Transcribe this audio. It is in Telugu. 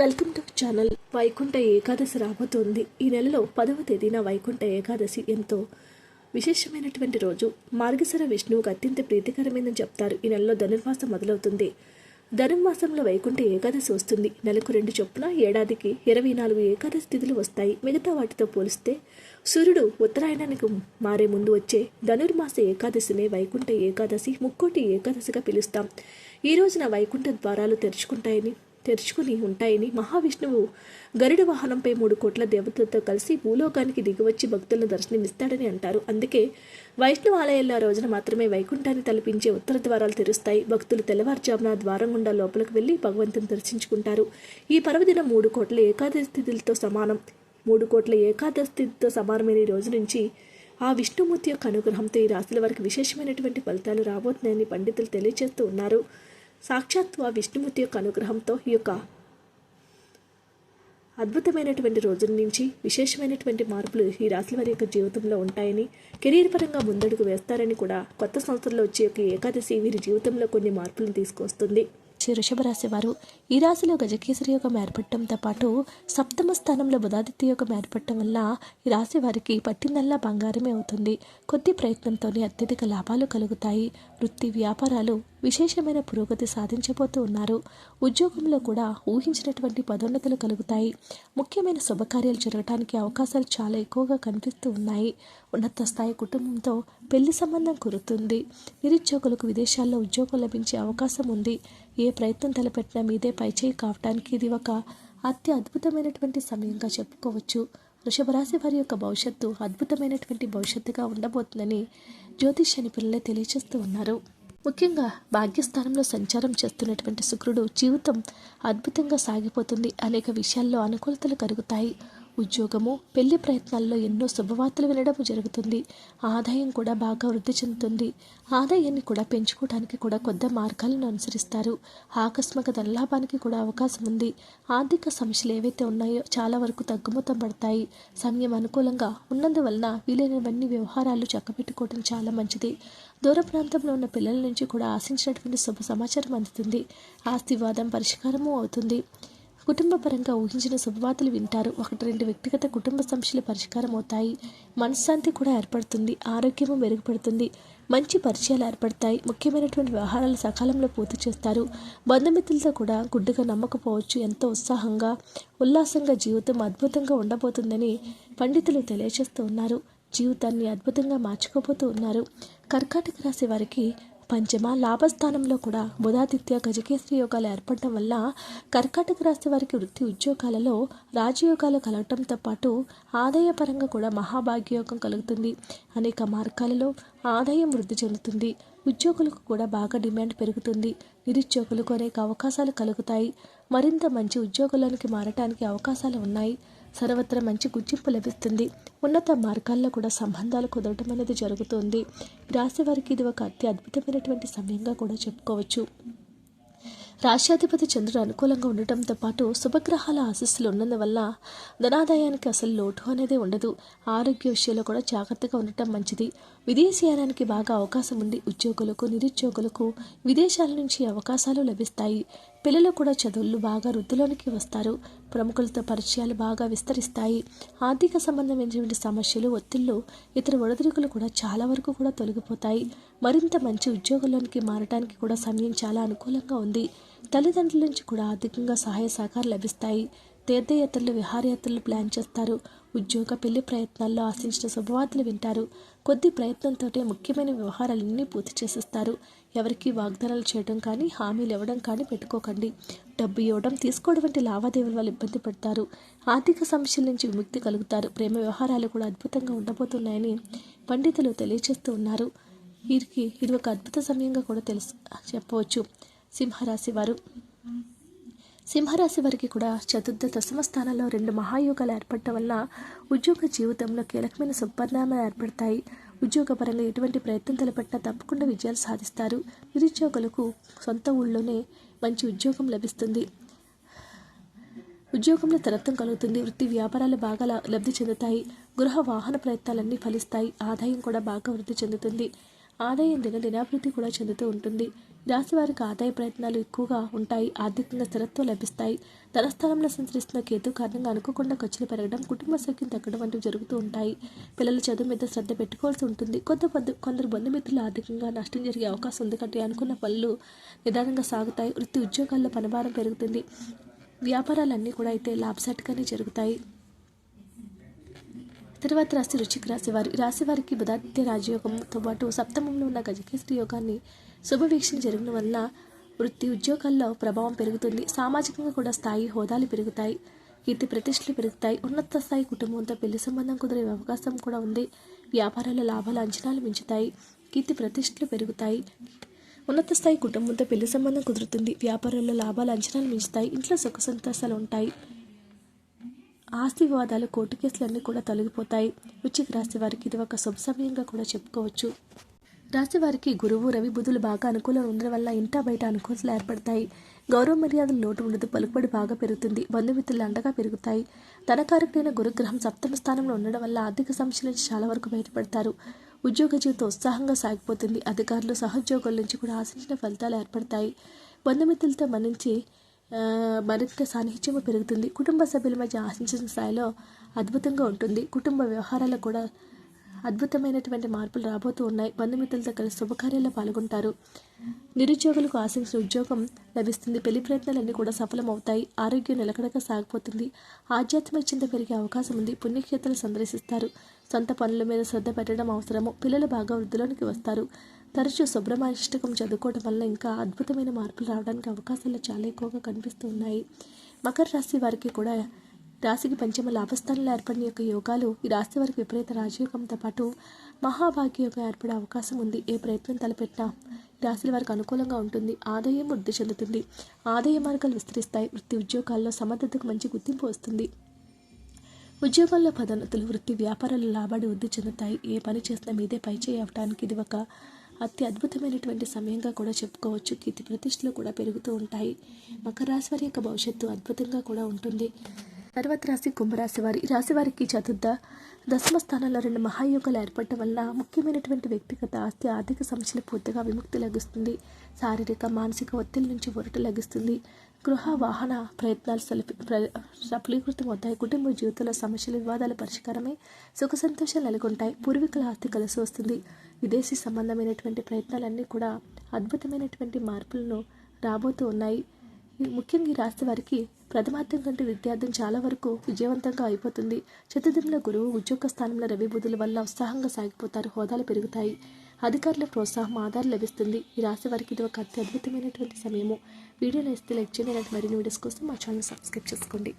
Welcome to channel. Vaikuntha Ekadashi రాబోతోంది. ఈ నెలలో పదవ తేదీన వైకుంఠ ఏకాదశి ఎంతో విశేషమైనటువంటి రోజు. మార్గశర విష్ణువుకు అత్యంత ప్రీతికరమైనదని చెప్తారు. ఈ నెలలో ధనుర్మాసం మొదలవుతుంది. ధనుర్మాసంలో వైకుంఠ ఏకాదశి వస్తుంది. నెలకు రెండు చొప్పున ఏడాదికి ఇరవై నాలుగు ఏకాదశి తిథులు వస్తాయి. మిగతా వాటితో పోలిస్తే సూర్యుడు ఉత్తరాయణానికి మారే ముందు వచ్చే ధనుర్మాస ఏకాదశినే వైకుంఠ ఏకాదశి ముక్కోటి ఏకాదశిగా పిలుస్తాం. ఈ రోజున వైకుంఠ ద్వారాలు తెరుచుకుంటాయని తెరుచుకుని ఉంటాయని మహావిష్ణువు గరుడ వాహనంపై మూడు కోట్ల దేవతలతో కలిసి భూలోకానికి దిగివచ్చి భక్తులను దర్శనమిస్తాడని అంటారు. అందుకే వైష్ణవ ఆలయాల్లో రోజున మాత్రమే వైకుంఠాన్ని తలపించే ఉత్తర ద్వారాలు తెరుస్తాయి. భక్తులు తెల్లవారుజామున ద్వారం గుండా లోపలికి వెళ్ళి భగవంతుని దర్శించుకుంటారు. ఈ పర్వదినం మూడు కోట్ల ఏకాదశి తిథులతో సమానం. మూడు కోట్ల ఏకాదశి తిథితో సమానమైన ఈ రోజు నుంచి ఆ విష్ణుమూర్తి యొక్క అనుగ్రహంతో ఈ రాశుల వారికి విశేషమైనటువంటి ఫలితాలు రాబోతున్నాయని పండితులు తెలియజేస్తూ ఉన్నారు. సాక్షాత్తు ఆ విష్ణుమూర్తి యొక్క అనుగ్రహంతో ఈ యొక్క అద్భుతమైనటువంటి రోజుల నుంచి విశేషమైనటువంటి మార్పులు ఈ రాశుల వారి యొక్క జీవితంలో ఉంటాయని కెరీర్ పరంగా ముందడుగు వేస్తారని కూడా కొత్త సంవత్సరంలో వచ్చే యొక్క ఏకాదశి వీరి జీవితంలో కొన్ని మార్పులను తీసుకొస్తుంది. శ్రీ వృషభ రాశి వారు ఈ రాశిలో గజకేసరి యొక్క ఏర్పడటంతో పాటు సప్తమ స్థానంలో బుధాదిత్య యొక్క ఏర్పడటం వల్ల ఈ రాశి వారికి పట్టిందల్లా బంగారమే అవుతుంది. కొద్ది ప్రయత్నంతోనే అత్యధిక లాభాలు కలుగుతాయి. వృత్తి వ్యాపారాలు విశేషమైన పురోగతి సాధించబోతూ ఉన్నారు. ఉద్యోగంలో కూడా ఊహించినటువంటి పదోన్నతులు కలుగుతాయి. ముఖ్యమైన శుభకార్యాలు జరగడానికి అవకాశాలు చాలా ఎక్కువగా కనిపిస్తూ ఉన్నాయి. ఉన్నత స్థాయి కుటుంబంతో పెళ్ళి సంబంధం కురుతుంది నిరుద్యోగులకు విదేశాల్లో ఉద్యోగం లభించే అవకాశం ఉంది. ఏ ప్రయత్నం తలపెట్టినా మీదే పైచేయి కావటానికి ఇది ఒక అతి అద్భుతమైనటువంటి సమయంగా చెప్పుకోవచ్చు. వృషభరాశి వారి యొక్క భవిష్యత్తు అద్భుతమైనటువంటి భవిష్యత్తుగా ఉండబోతుందని జ్యోతిష నిపుణులే తెలియజేస్తూ ఉన్నారు. ముఖ్యంగా భాగ్యస్థానంలో సంచారం చేస్తున్నటువంటి శుక్రుడు జీవితం అద్భుతంగా సాగిపోతుంది. అనేక విషయాల్లో అనుకూలతలు కలుగుతాయి. ఉద్యోగము పెళ్ళి ప్రయత్నాల్లో ఎన్నో శుభవార్తలు వినడం జరుగుతుంది. ఆదాయం కూడా బాగా వృద్ధి చెందుతుంది. ఆదాయాన్ని కూడా పెంచుకోవడానికి కూడా కొత్త మార్గాలను అనుసరిస్తారు. ఆకస్మిక ధనలాభానికి కూడా అవకాశం ఉంది. ఆర్థిక సమస్యలు ఏవైతే ఉన్నాయో చాలా వరకు తగ్గుముఖం పడతాయి. సమయం అనుకూలంగా ఉన్నందువలన వీలైనవన్నీ వ్యవహారాలు చక్కబెట్టుకోవడం చాలా మంచిది. దూర ప్రాంతంలో ఉన్న పిల్లల నుంచి కూడా ఆశించినటువంటి శుభ సమాచారం అందుతుంది. ఆస్తివాదం పరిష్కారము అవుతుంది. కుటుంబ పరంగా ఊహించిన శుభవార్తలు వింటారు. ఒకటి రెండు వ్యక్తిగత కుటుంబ సమస్యలు పరిష్కారం అవుతాయి మనశ్శాంతి కూడా ఏర్పడుతుంది. ఆరోగ్యము మెరుగుపడుతుంది. మంచి పరిచయాలు ఏర్పడతాయి. ముఖ్యమైనటువంటి వ్యవహారాలు సకాలంలో పూర్తి చేస్తారు. బంధుమిత్రులతో కూడా గుడ్డుగా నమ్మకపోవచ్చు. ఎంతో ఉత్సాహంగా ఉల్లాసంగా జీవితం అద్భుతంగా ఉండబోతుందని పండితులు తెలియజేస్తూ ఉన్నారు. జీవితాన్ని అద్భుతంగా మార్చుకోబోతూ ఉన్నారు. కర్కాటక రాశి వారికి పంచమ లాభస్థానంలో కూడా బుధాదిత్య గజకేశ్వరి యోగాలు ఏర్పడటం వల్ల కర్కాటక రాశి వారికి వృత్తి ఉద్యోగాలలో రాజయోగాలు కలగటంతో పాటు ఆదాయపరంగా కూడా మహాభాగ్యయోగం కలుగుతుంది. అనేక మార్గాలలో ఆదాయం వృద్ధి చెందుతుంది. ఉద్యోగులకు కూడా బాగా డిమాండ్ పెరుగుతుంది. నిరుద్యోగులకు అనేక అవకాశాలు కలుగుతాయి. మరింత మంచి ఉద్యోగులకి మారటానికి అవకాశాలు ఉన్నాయి. సర్వత్రా మంచి గుర్తింపు లభిస్తుంది. ఉన్నత మార్గాల్లో కూడా సంబంధాలు కుదరటం అనేది జరుగుతుంది. రాశి వారికి ఇది ఒక అతి అద్భుతమైనటువంటి సమయంగా కూడా చెప్పుకోవచ్చు. రాష్ట్రాధిపతి చంద్రుడు అనుకూలంగా ఉండటంతో పాటు శుభగ్రహాల ఆశస్సులు ఉన్నందువల్ల ధనాదాయానికి అసలు లోటు అనేది ఉండదు. ఆరోగ్య విషయంలో కూడా జాగ్రత్తగా ఉండటం మంచిది. విదేశీయానానికి బాగా అవకాశం ఉంది. ఉద్యోగులకు నిరుద్యోగులకు విదేశాల నుంచి అవకాశాలు లభిస్తాయి. పిల్లలు కూడా చదువులు బాగా వృద్ధిలోనికి వస్తారు. ప్రముఖులతో పరిచయాలు బాగా విస్తరిస్తాయి. ఆర్థిక సంబంధమైనటువంటి సమస్యలు ఒత్తిళ్ళు ఇతర ఒడదుడుకులు కూడా చాలా వరకు కూడా తొలగిపోతాయి. మరింత మంచి ఉద్యోగంలోనికి మారడానికి కూడా సమయం చాలా అనుకూలంగా ఉంది. తల్లిదండ్రుల నుంచి కూడా ఆర్థికంగా సహాయ సహకారం లభిస్తాయి. తీర్థయాత్రలు విహారయాత్రలు ప్లాన్ చేస్తారు. ఉద్యోగ పెళ్ళి ప్రయత్నాల్లో ఆశించిన శుభవార్తలు వింటారు. కొద్ది ప్రయత్నంతో ముఖ్యమైన వ్యవహారాలన్నీ పూర్తి చేసేస్తారు. ఎవరికి వాగ్దానాలు చేయడం కానీ హామీలు ఇవ్వడం కానీ పెట్టుకోకండి. డబ్బు ఇవ్వడం తీసుకోవడం వంటి లావాదేవీల వల్ల ఇబ్బంది పడతారు. ఆర్థిక సమస్యల నుంచి విముక్తి కలుగుతారు. ప్రేమ వ్యవహారాలు కూడా అద్భుతంగా ఉండబోతున్నాయని పండితులు తెలియజేస్తూ ఉన్నారు. వీరికి ఇది ఒక అద్భుత సమయంగా కూడా తెలుసు చెప్పవచ్చు. సింహరాశి వారు సింహరాశి వారికి కూడా చతుర్థ దశమ స్థానంలో రెండు మహాయోగాలు ఏర్పడటం వల్ల ఉద్యోగ జీవితంలో కీలకమైన సుపరిణామాలు ఏర్పడతాయి. ఉద్యోగపరంగా ఎటువంటి ప్రయత్నం తలపెట్టినా తప్పకుండా విజయాలు సాధిస్తారు. నిరుద్యోగులకు సొంత ఊళ్ళోనే మంచి ఉద్యోగం లభిస్తుంది. ఉద్యోగంలో తరత్వం కలుగుతుంది. వృత్తి వ్యాపారాలు బాగా లబ్ధి చెందుతాయి. గృహ వాహన ప్రయత్నాలన్నీ ఫలిస్తాయి. ఆదాయం కూడా బాగా వృద్ధి చెందుతుంది. ఆదాయం దిన దినాభివృద్ధి కూడా చెందుతూ ఉంటుంది. ఈ రాశి వారికి ఆదాయ ప్రయత్నాలు ఎక్కువగా ఉంటాయి ఆర్థికంగా స్థిరత్వం లభిస్తాయి. ధనస్థానంలో సంచరిస్తున్న కేతు కారణంగా అనుకోకుండా ఖర్చులు పెరగడం కుటుంబ సఖ్యం తగ్గడం వంటివి జరుగుతూ ఉంటాయి. పిల్లల చదువు మీద శ్రద్ధ పెట్టుకోవాల్సి ఉంటుంది. కొంత కొందరు బంధుమిత్రులు ఆర్థికంగా నష్టం జరిగే అవకాశం ఉంది కంటే అనుకున్న పనులు నిదానంగా సాగుతాయి. వృత్తి ఉద్యోగాల్లో పనిభారం పెరుగుతుంది. వ్యాపారాలన్నీ కూడా అయితే లాభసాటిగానే జరుగుతాయి. తర్వాత రాశి రుచికి రాశివారి రాశి వారికి బుధాదిత్య రాజయోగంతో పాటు సప్తమంలో ఉన్న గజకేశ్వరి యోగాన్ని శుభవీక్షణ జరగడం వల్ల వృత్తి ఉద్యోగాల్లో ప్రభావం పెరుగుతుంది. సామాజికంగా కూడా స్థాయి హోదాలు పెరుగుతాయి. కీర్తి ప్రతిష్టలు పెరుగుతాయి. ఉన్నత స్థాయి కుటుంబంతో పెళ్ళి సంబంధం కుదిరే అవకాశం కూడా ఉంది. వ్యాపారాల లాభాల అంచనాలు మించుతాయి. కీర్తి ప్రతిష్టలు పెరుగుతాయి. ఉన్నత స్థాయి కుటుంబంతో పెళ్ళి సంబంధం కుదురుతుంది. వ్యాపారాల్లో లాభాల అంచనాలు మించుతాయి. ఇంట్లో సుఖ సంతోషాలు ఉంటాయి. ఆస్తి వివాదాలు కోర్టు కేసులన్నీ కూడా తొలగిపోతాయి. వృశ్చిక రాశి వారికి ఇది ఒక శుభ సమయంగా కూడా చెప్పుకోవచ్చు. రాశి వారికి గురువు రవి బుధులు బాగా అనుకూలంగా ఉండడం వల్ల ఇంటా బయట అనుకూలతలు ఏర్పడతాయి. గౌరవ మర్యాదలు లోటు ఉండదు పలుకుబడి బాగా పెరుగుతుంది బంధుమిత్రులు అండగా పెరుగుతాయి. ధనకారకుడైన గురుగ్రహం సప్తమ స్థానంలో ఉండడం వల్ల ఆర్థిక సమస్యల నుంచి చాలా వరకు బయటపడతారు. ఉద్యోగ జీవితం ఉత్సాహంగా సాగిపోతుంది అధికారులు సహోద్యోగుల నుంచి కూడా ఆశించిన ఫలితాలు ఏర్పడతాయి. బంధుమిత్రులతో మన్నించి మరింత సాన్నిహిత్యము పెరుగుతుంది. కుటుంబ సభ్యుల మధ్య ఆశించిన స్థాయిలో అద్భుతంగా ఉంటుంది. కుటుంబ వ్యవహారాలు కూడా అద్భుతమైనటువంటి మార్పులు రాబోతూ ఉన్నాయి. బంధుమిత్రులతో కలిసి శుభకార్యాల్లో పాల్గొంటారు. నిరుద్యోగులకు ఆశించిన ఉద్యోగం లభిస్తుంది. పెళ్ళి ప్రయత్నాలన్నీ కూడా సఫలమవుతాయి. ఆరోగ్యం నిలకడగా సాగిపోతుంది. ఆధ్యాత్మిక చింత పెరిగే అవకాశం ఉంది. పుణ్యక్షేత్రాలు సందర్శిస్తారు. సొంత పనుల మీద శ్రద్ధ పెట్టడం అవసరము. పిల్లలు బాగా వృద్ధిలోనికి వస్తారు. తరచూ శుభ్రమాష్టకం చదువుకోవడం వల్ల ఇంకా అద్భుతమైన మార్పులు రావడానికి అవకాశాలు చాలా ఎక్కువగా కనిపిస్తూ ఉన్నాయి మకర రాశి వారికి కూడా రాశికి పంచమ లాభస్థానంలో ఏర్పడిన యొక్క యోగాలు ఈ రాశి వారికి విపరీత రాజయోగంతో పాటు మహాభాగ్య యోగం ఏర్పడే అవకాశం ఉంది. ఏ ప్రయత్నం తలపెట్టినా రాశుల వారికి అనుకూలంగా ఉంటుంది. ఆదాయం వృద్ధి చెందుతుంది. ఆదాయ మార్గాలు విస్తరిస్తాయి. వృత్తి ఉద్యోగాల్లో సమర్థతకు మంచి గుర్తింపు వస్తుంది. ఉద్యోగాల్లో పదోన్నతులు వృత్తి వ్యాపారాల లాభాలు వృద్ధి చెందుతాయి. ఏ పని చేసినా మీదే పై చేయడానికి ఇది ఒక అతి అద్భుతమైనటువంటి సమయంగా కూడా చెప్పుకోవచ్చు. కీర్తి ప్రతిష్టలు కూడా పెరుగుతూ ఉంటాయి. మకర రాశి వారి యొక్క భవిష్యత్తు అద్భుతంగా కూడా ఉంటుంది. తర్వాత రాశి కుంభరాశి వారి రాశి వారికి చతుర్థ దశమ స్థానంలో రెండు మహాయోగాలు ఏర్పడటం వల్ల ముఖ్యమైనటువంటి వ్యక్తిగత ఆస్తి ఆర్థిక సమస్యలు పూర్తిగా విముక్తి లభిస్తుంది. శారీరక మానసిక ఒత్తిడి నుంచి ఒరట లభిస్తుంది. గృహ వాహన ప్రయత్నాలు సలిపి ప్ర- సఫలీకృతం అవుతాయి. కుటుంబ జీవితంలో సమస్యలు వివాదాల పరిష్కారమై సుఖ సంతోషాలు నెలకొంటాయి. పూర్వీకుల ఆస్తి కలిసి వస్తుంది. విదేశీ సంబంధమైనటువంటి ప్రయత్నాలన్నీ కూడా అద్భుతమైనటువంటి మార్పులను రాబోతూ ఉన్నాయి. ముఖ్యంగా ఈ రాశి వారికి ప్రథమార్థం కంటే విద్యార్థం చాలా వరకు విజయవంతంగా అయిపోతుంది. చతుర్థంలో గురువు ఉద్యోగ స్థానంలో రవి బుధుల వల్ల ఉత్సాహంగా సాగిపోతారు. హోదాలు పెరుగుతాయి. అధికారుల ప్రోత్సాహం ఆధారం లభిస్తుంది. ఈ రాశి వారికి ఇది ఒక అతి అద్భుతమైనటువంటి సమయము. వీడియో ఇస్తే లైక్ చేయండి. మరిన్ని వీడియోస్ కోసం మా ఛానల్ సబ్స్క్రైబ్ చేసుకోండి.